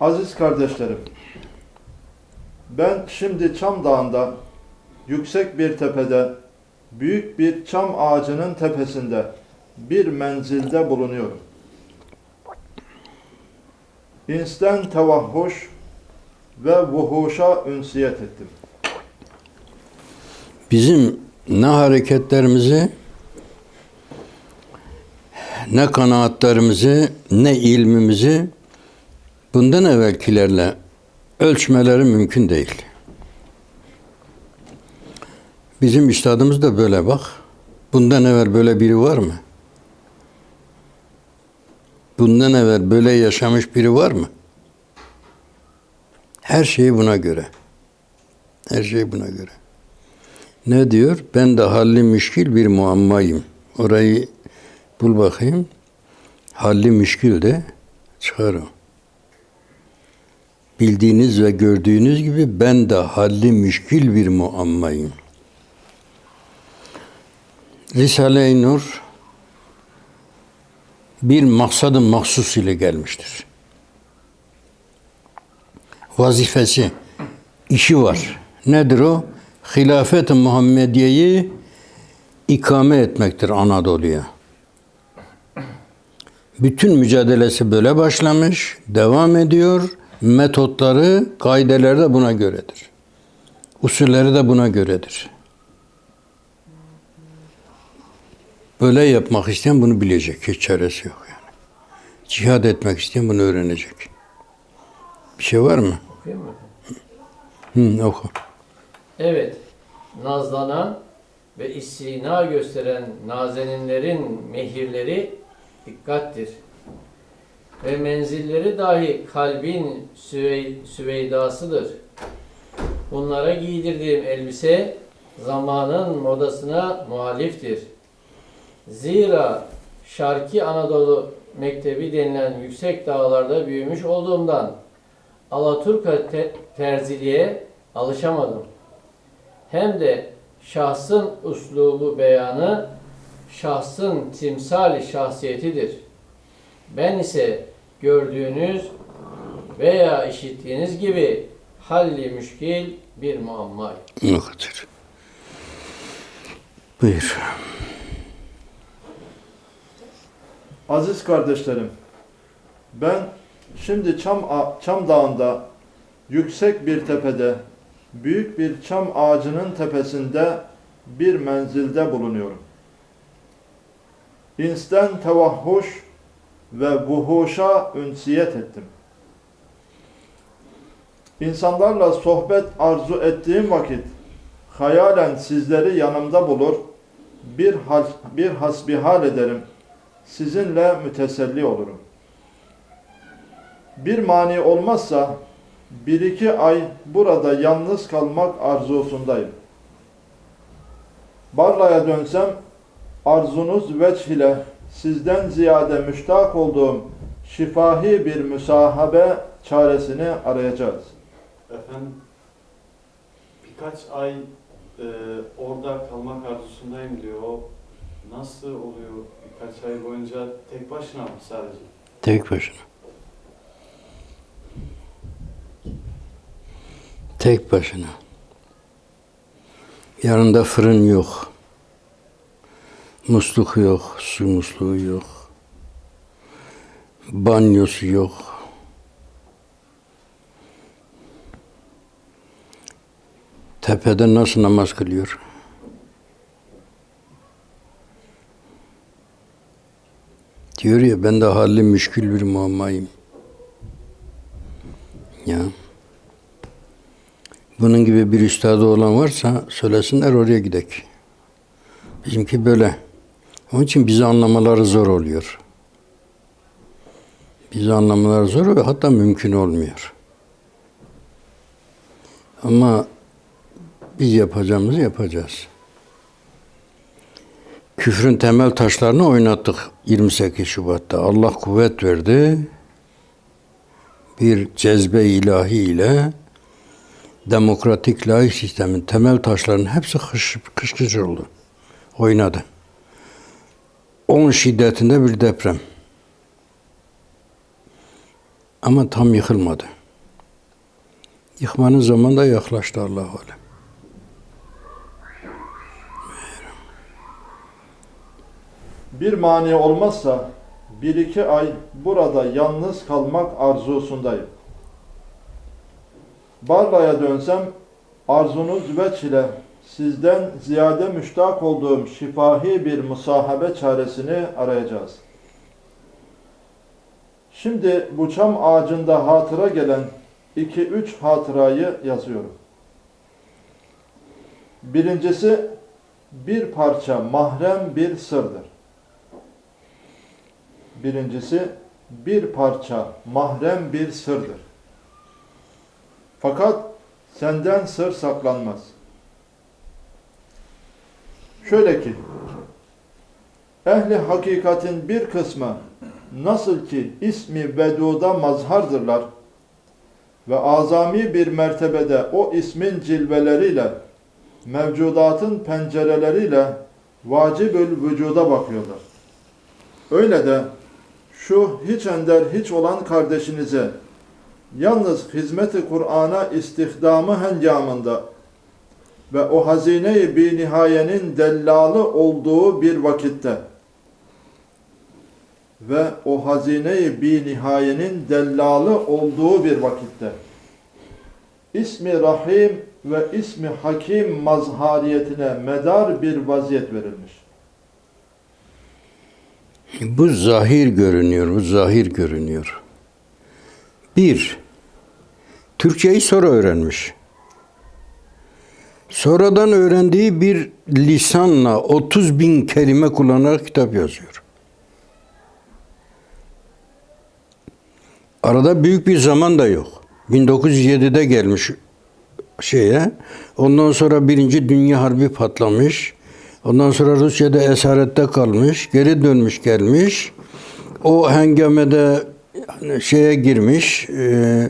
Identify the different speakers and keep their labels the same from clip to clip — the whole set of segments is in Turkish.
Speaker 1: Aziz kardeşlerim, ben şimdi Çam Dağı'nda, yüksek bir tepede, büyük bir çam ağacının tepesinde, bir menzilde bulunuyorum. İnsten tevahhuş ve vuhuşa ünsiyet ettim.
Speaker 2: Bizim ne hareketlerimizi, ne kanaatlerimizi, ne ilmimizi bundan evvelkilerle ölçmeleri mümkün değil. Bizim üstadımız da böyle bak. Bundan evvel böyle biri var mı? Bundan evvel böyle yaşamış biri var mı? Her şeyi buna göre. Her şey buna göre. Ne diyor? Ben de halli müşkil bir muammayım. Orayı bul bakayım. Halli müşkil de çıkar o. Bildiğiniz ve gördüğünüz gibi ben de halli müşkil bir muammayım. Risale-i Nur bir maksadı mahsus ile gelmiştir. Vazifesi, işi var. Nedir o? Hilafet-i Muhammediye'yi ikame etmektir Anadolu'ya. Bütün mücadelesi böyle başlamış, devam ediyor. Metotları, kaideleri de buna göredir. Usulleri de buna göredir. Böyle yapmak isteyen bunu bilecek. Hiç çaresi yok yani. Cihad etmek isteyen bunu öğrenecek. Bir şey var mı?
Speaker 3: Okuyayım mı?
Speaker 2: Hı, oku.
Speaker 3: Evet, nazlanan ve istina gösteren nazeninlerin mehirleri dikkattir. Ve menzilleri dahi kalbin süvey, süveydasıdır. Bunlara giydirdiğim elbise zamanın modasına muhaliftir. Zira Şarki Anadolu Mektebi denilen yüksek dağlarda büyümüş olduğumdan Alaturka te- terziliğe alışamadım. Hem de şahsın uslubu beyanı şahsın timsali şahsiyetidir. Ben ise gördüğünüz veya işittiğiniz gibi halli müşkil bir muammayım.
Speaker 2: O kadar. Buyur.
Speaker 1: Aziz kardeşlerim, ben şimdi Çam, Çam Dağı'nda, yüksek bir tepede, büyük bir çam ağacının tepesinde bir menzilde bulunuyorum. İnsten tevahhuş ve vuhuşa ünsiyet ettim. İnsanlarla sohbet arzu ettiğim vakit hayalen sizleri yanımda bulur, bir hal, bir hasbihal ederim sizinle müteselli olurum. Bir mani olmazsa bir iki ay burada yalnız kalmak arzusundayım. Barla'ya dönsem arzunuz veç ile sizden ziyade müştak olduğum şifahi bir müsahabe çaresini arayacağız.
Speaker 4: Efendim birkaç ay e, orada kalmak arzusundayım diyor. O nasıl oluyor birkaç ay boyunca tek başına mı sadece?
Speaker 2: Tek başına. Tek başına. Yanında fırın yok. Musluk yok, su musluğu yok. Banyosu yok. Tepede nasıl namaz kılıyor? Diyor ya ben de halli müşkül bir muammayım. Ya. Bunun gibi bir üstadı olan varsa söylesinler oraya gidek. Bizimki böyle. Onun için bizi anlamaları zor oluyor. Bizi anlamaları zor ve hatta mümkün olmuyor. Ama biz yapacağımızı yapacağız. Küfrün temel taşlarını oynattık 28 Şubat'ta. Allah kuvvet verdi. Bir cezbe ilahi ile demokratik laik sistemin temel taşlarının hepsi kış, kışkıcı oldu. Oynadı. 10 şiddetinde bir deprem. Ama tam yıkılmadı. Yıkmanın zamanı da yaklaştı Allahu alem.
Speaker 1: Bir mani olmazsa bir iki ay burada yalnız kalmak arzusundayım. Barla'ya dönsem arzunuz veç ile sizden ziyade müştak olduğum şifahi bir musahabe çaresini arayacağız. Şimdi bu çam ağacında hatıra gelen iki üç hatırayı yazıyorum. Birincisi bir parça mahrem bir sırdır. Birincisi bir parça mahrem bir sırdır. Fakat senden sır saklanmaz. Şöyle ki, ehli hakikatin bir kısmı nasıl ki ismi veduda mazhardırlar ve azami bir mertebede o ismin cilveleriyle mevcudatın pencereleriyle vacibül vücuda bakıyorlar. Öyle de şu hiç ender hiç olan kardeşinize yalnız hizmeti Kur'an'a istihdamı hengamında ve o hazine-i bi nihayenin dellalı olduğu bir vakitte ve o hazine-i bi nihayenin dellalı olduğu bir vakitte ismi Rahim ve ismi Hakim mazhariyetine medar bir vaziyet verilmiş.
Speaker 2: Bu zahir görünüyor, bu zahir görünüyor. Bir, Türkçeyi sonra öğrenmiş. Sonradan öğrendiği bir lisanla 30 bin kelime kullanarak kitap yazıyor. Arada büyük bir zaman da yok. 1907'de gelmiş şeye. Ondan sonra Birinci Dünya Harbi patlamış. Ondan sonra Rusya'da esarette kalmış. Geri dönmüş gelmiş. O hengamede şeye girmiş. E,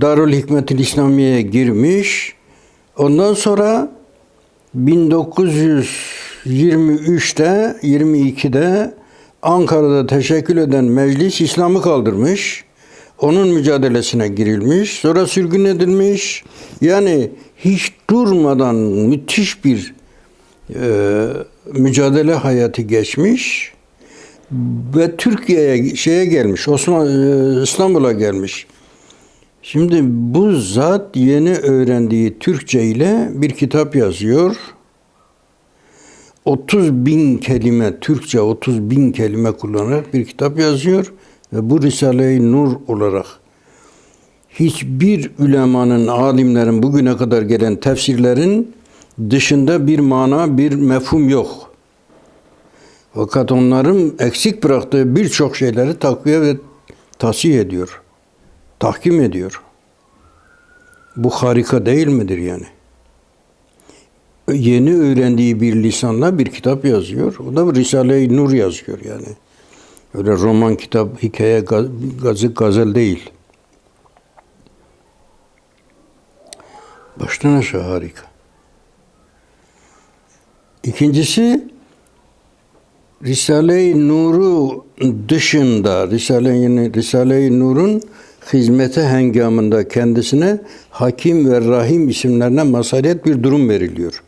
Speaker 2: Darül Hikmetül İslamiye'ye girmiş. Ondan sonra 1923'te 22'de Ankara'da teşekkül eden meclis İslam'ı kaldırmış. Onun mücadelesine girilmiş. Sonra sürgün edilmiş. Yani hiç durmadan müthiş bir e, mücadele hayatı geçmiş ve Türkiye'ye şeye gelmiş. Osman e, İstanbul'a gelmiş. Şimdi bu zat yeni öğrendiği Türkçe ile bir kitap yazıyor. 30 bin kelime, Türkçe 30 bin kelime kullanarak bir kitap yazıyor. Ve bu Risale-i Nur olarak hiçbir ülemanın, alimlerin bugüne kadar gelen tefsirlerin dışında bir mana, bir mefhum yok. Fakat onların eksik bıraktığı birçok şeyleri takviye ve tasih ediyor. Tahkim ediyor. Bu harika değil midir yani? Yeni öğrendiği bir lisanla bir kitap yazıyor. O da Risale-i Nur yazıyor yani. Öyle roman, kitap, hikaye, gaz- gazı, gazel değil. Baştan aşağı harika. İkincisi Risale-i Nur'u dışında Risale-i Risale-i Nur'un hizmete hengamında kendisine Hakim ve Rahim isimlerine masaliyet bir durum veriliyor.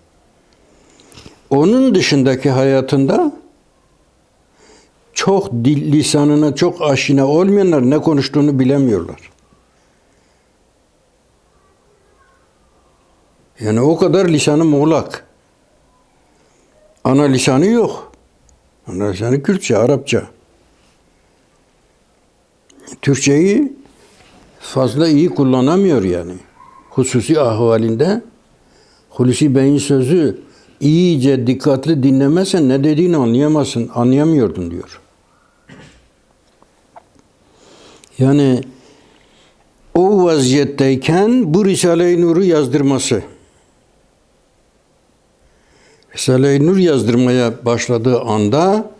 Speaker 2: Onun dışındaki hayatında çok dil lisanına çok aşina olmayanlar ne konuştuğunu bilemiyorlar. Yani o kadar lisanı muğlak. Ana lisanı yok. Ana lisanı Kürtçe, Arapça. Türkçeyi fazla iyi kullanamıyor yani. Hususi ahvalinde Hulusi Bey'in sözü iyice dikkatli dinlemezsen ne dediğini anlayamazsın, anlayamıyordun diyor. Yani o vaziyetteyken bu Risale-i Nur'u yazdırması. Risale-i Nur yazdırmaya başladığı anda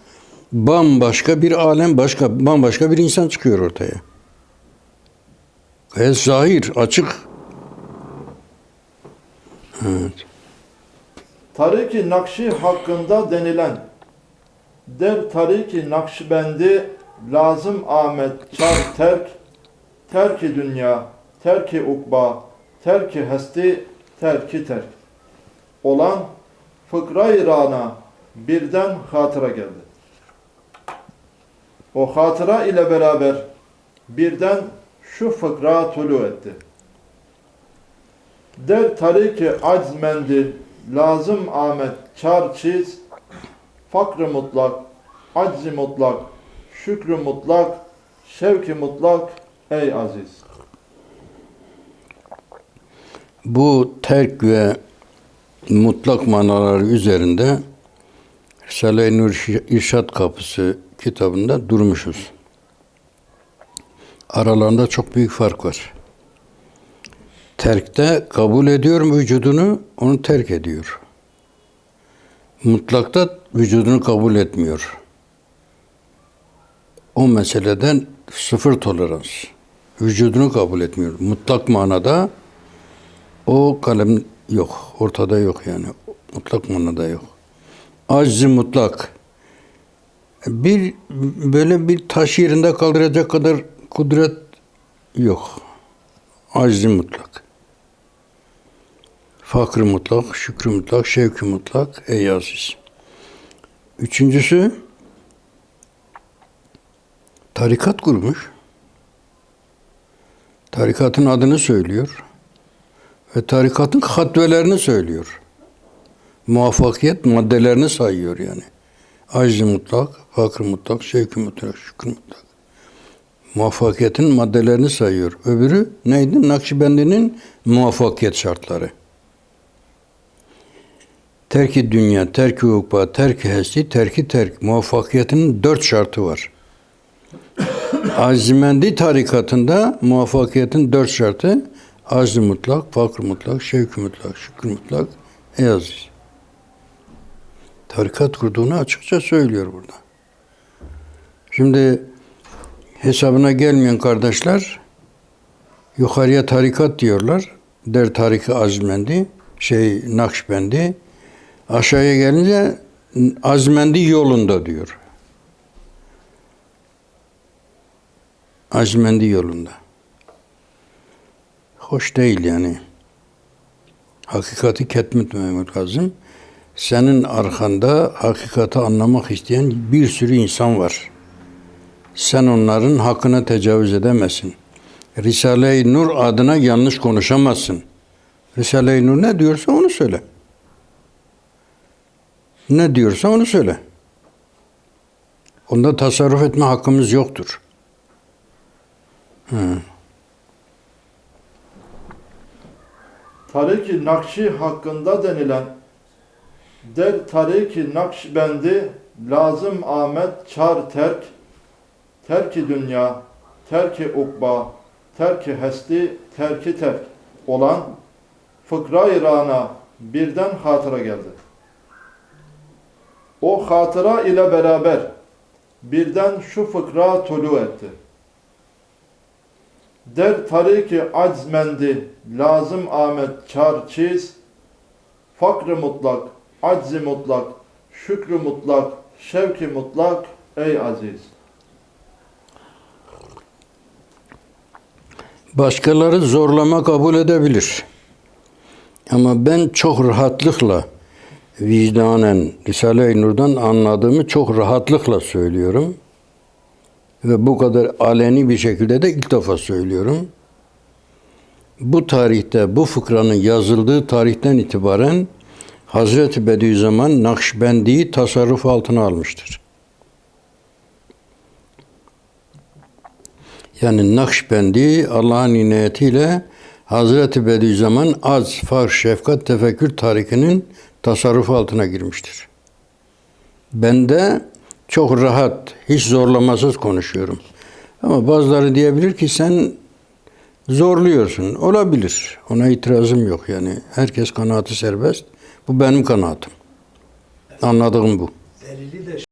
Speaker 2: bambaşka bir alem, başka bambaşka bir insan çıkıyor ortaya. Gayet zahir, açık. Evet.
Speaker 1: Tariki Nakşi hakkında denilen der Tariki Nakşibendi lazım Ahmet Çar terk terki dünya, terki ukba, terki hesti, terki terk olan fıkra-i rana birden hatıra geldi. O hatıra ile beraber birden şu fıkra tulu etti. Der tariki aczmendi, lazım Ahmet, çar çiz, fakrı mutlak, aczi mutlak, şükrü mutlak, şevki mutlak, ey aziz.
Speaker 2: Bu terk ve mutlak manaları üzerinde Risale-i Nur İrşad Kapısı kitabında durmuşuz. Aralarında çok büyük fark var. Terkte kabul ediyorum vücudunu, onu terk ediyor. Mutlakta vücudunu kabul etmiyor. O meseleden sıfır tolerans. Vücudunu kabul etmiyor. Mutlak manada o kalem yok. Ortada yok yani. Mutlak manada yok. Aczi mutlak. Bir böyle bir taş yerinde kaldıracak kadar kudret yok. Aczi mutlak. Fakr mutlak, şükrü mutlak, şevki mutlak, ey aziz. Üçüncüsü tarikat kurmuş. Tarikatın adını söylüyor ve tarikatın hatvelerini söylüyor. Muvaffakiyet maddelerini sayıyor yani. Acz mutlak, fakr mutlak, şevki mutlak, şükür mutlak. Muvaffakiyetin maddelerini sayıyor. Öbürü neydi? Nakşibendi'nin muvaffakiyet şartları. Terki dünya, terki ukba, terki hesti, terki terk. Muvaffakiyetin dört şartı var. Azimendi tarikatında muvaffakiyetin dört şartı Acz mutlak, fakr mutlak, şevk mutlak, şükür mutlak, ey aziz. Tarikat kurduğunu açıkça söylüyor burada. Şimdi hesabına gelmeyen kardeşler yukarıya tarikat diyorlar. Der tariki azmendi, şey nakşbendi. Aşağıya gelince azmendi yolunda diyor. Azmendi yolunda hoş değil yani. Hakikati ketmetmemek lazım. Senin arkanda hakikati anlamak isteyen bir sürü insan var. Sen onların hakkına tecavüz edemezsin. Risale-i Nur adına yanlış konuşamazsın. Risale-i Nur ne diyorsa onu söyle. Ne diyorsa onu söyle. Onda tasarruf etme hakkımız yoktur. Hı.
Speaker 1: Tariki Nakşi hakkında denilen der tariki Nakşibendi lazım Ahmet çar terk terki dünya terki ukba terki hesti terki terk olan fıkra-i rana birden hatıra geldi. O hatıra ile beraber birden şu fıkra tulu etti. Der tariki aczmendi, lazım Ahmet çar çiz, fakrı mutlak, aczi mutlak, şükrü mutlak, şevki mutlak, ey aziz.
Speaker 2: Başkaları zorlama kabul edebilir. Ama ben çok rahatlıkla vicdanen Risale-i Nur'dan anladığımı çok rahatlıkla söylüyorum. Ve bu kadar aleni bir şekilde de ilk defa söylüyorum. Bu tarihte, bu fıkranın yazıldığı tarihten itibaren Hazreti Bediüzzaman Nakşibendi'yi tasarruf altına almıştır. Yani Nakşibendi Allah'ın inayetiyle Hazreti Bediüzzaman az, far, şefkat, tefekkür tarikinin tasarrufu altına girmiştir. Ben de çok rahat, hiç zorlamasız konuşuyorum. Ama bazıları diyebilir ki sen zorluyorsun. Olabilir. Ona itirazım yok yani. Herkes kanaatı serbest. Bu benim kanaatim. Anladığım bu.